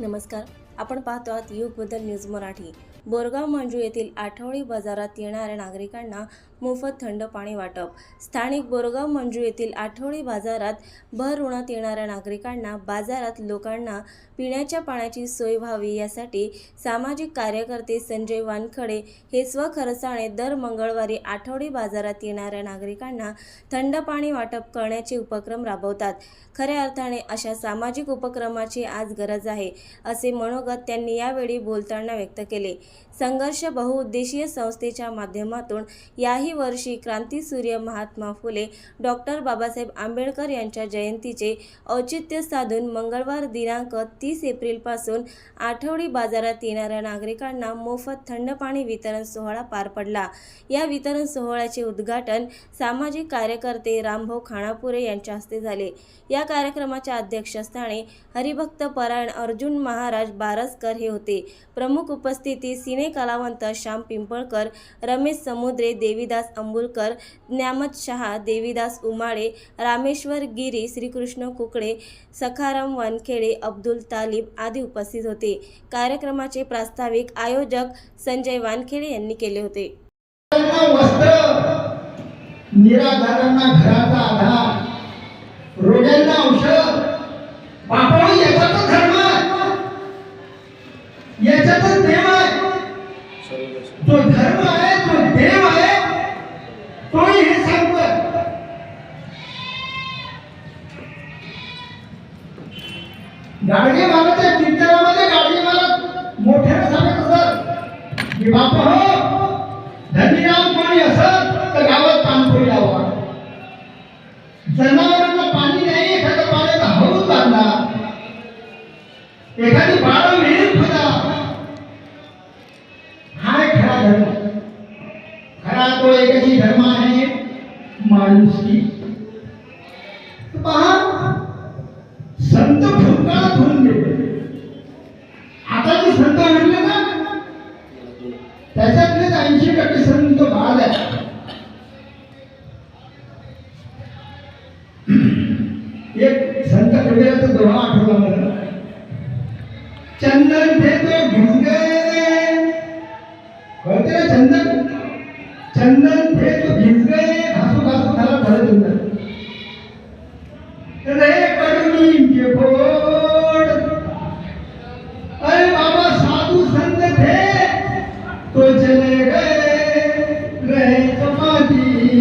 नमस्कार. आपण पाहतो आहात युग बदल न्यूज मराठी. बोरगाव मंजू येथील आठवडी बाजारात येणाऱ्या नागरिकांना मोफत थंड पाणी वाटप. स्थानिक बोरगाव मंजू येथील आठवडी बाजारात भर उन्हात येणाऱ्या नागरिकांना बाजारात लोकांना पिण्याच्या पाण्याची सोय व्हावी यासाठी सामाजिक कार्यकर्ते संजय वानखडे हे स्वखर्चाने दर मंगळवारी आठवडी बाजारात येणाऱ्या नागरिकांना थंड पाणी वाटप करण्याचे उपक्रम राबवतात. खऱ्या अर्थाने अशा सामाजिक उपक्रमाची आज गरज आहे असे मनोगत त्यांनी यावेळी बोलताना व्यक्त केले. संघर्ष बहुउद्देशीय संस्थेच्या माध्यमातून याही वर्षी क्रांतीसूर्य महात्मा फुले डॉक्टर बाबासाहेब आंबेडकर यांच्या जयंतीचे औचित्य साधून मंगळवार दिनांक तीस एप्रिलपासून आठवडी बाजारात येणाऱ्या नागरिकांना मोफत थंड पाणी वितरण सोहळा पार पडला. या वितरण सोहळ्याचे उद्घाटन सामाजिक कार्यकर्ते रामभाऊ खानापुरे यांच्या हस्ते झाले. या कार्यक्रमाच्या अध्यक्षस्थानी हरिभक्त परायण अर्जुन महाराज बारसकर हे होते. प्रमुख उपस्थिती सिने कलावंत श्याम पिंपळकर रमेश समुद्रे देवीदास अंबुलकर ज्ञामत शहा देवीदास उमाळे रामेश्वर गिरी श्रीकृष्ण कुकडे सखाराम वानखेडे अब्दुल तालिब आदी उपस्थित होते. कार्यक्रमाचे प्रास्ताविक आयोजक संजय वानखेडे यांनी केले होते. निराधारांना घराचा आधार रोग्यांना औषध गाडगे महाराजच्या कीर्तनामध्ये गाडगे महाराज मोठ्याने सांगत असत की बाप हो धनीराम पाणी असत तर गावात पाणपोई लावा. जनावरांना पाणी नाही एखाद्या पाण्याचा हळूच आणला एखादी बाळ विहीर खोदा हा एक खरा धर्म. खरा तो एकही धर्म आहे माणुसकी. त्याच्यातलेच ऐंशी टक्के संत बाद आहे एक संत कबीराचा दोहा आठवला मला चंदन थे तो घिस गए कळते ना चंदन चंदन थे तो घिस गए घासू घासू घाला झालं चंदन रे करुणी के